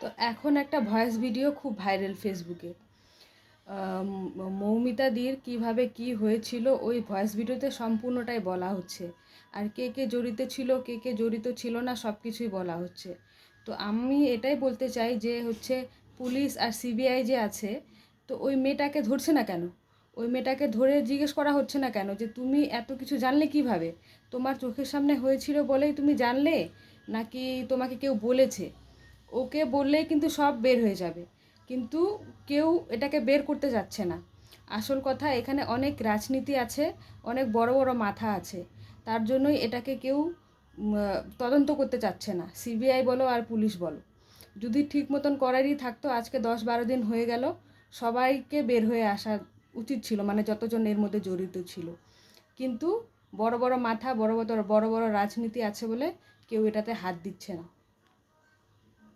তো এখন একটা ভয়েস ভিডিও খুব ভাইরাল ফেসবুকে। মৌমিতাদির কীভাবে কি হয়েছিল, ওই ভয়েস ভিডিওতে সম্পূর্ণটাই বলা হচ্ছে। আর কে কে জড়িত ছিল, কে কে জড়িত ছিল না সব কিছুই বলা হচ্ছে। তো আমি এটাই বলতে চাই যে হচ্ছে পুলিশ আর সিবিআই যে আছে, তো ওই মেয়েটাকে ধরছে না কেন? ওই মেয়েটাকে ধরে জিজ্ঞেস করা হচ্ছে না কেন? যে তুমি এত কিছু জানলে কীভাবে? তোমার চোখের সামনে হয়েছিল বলেই তুমি জানলে, নাকি তোমাকে কেউ বলেছে? ওকে বললেই কিন্তু সব বের হয়ে যাবে। কিন্তু কেউ এটাকে বের করতে যাচ্ছে না। আসল কথা, এখানে অনেক রাজনীতি আছে, অনেক বড় বড় মাথা আছে। তার জন্যই এটাকে কেউ তদন্ত করতে চাচ্ছে না। সিবিআই বলো আর পুলিশ বলো। যদি ঠিক মতন করারই থাকতো, আজকে দশ বারো দিন হয়ে গেল, সবাইকে বের হয়ে আসা উচিত ছিল মানে যতজন এর মধ্যে জড়িত ছিল। কিন্তু বড় বড় মাথা, বড় বড় বড় বড় রাজনীতি আছে বলে কেউ এটাতে হাত দিচ্ছে না।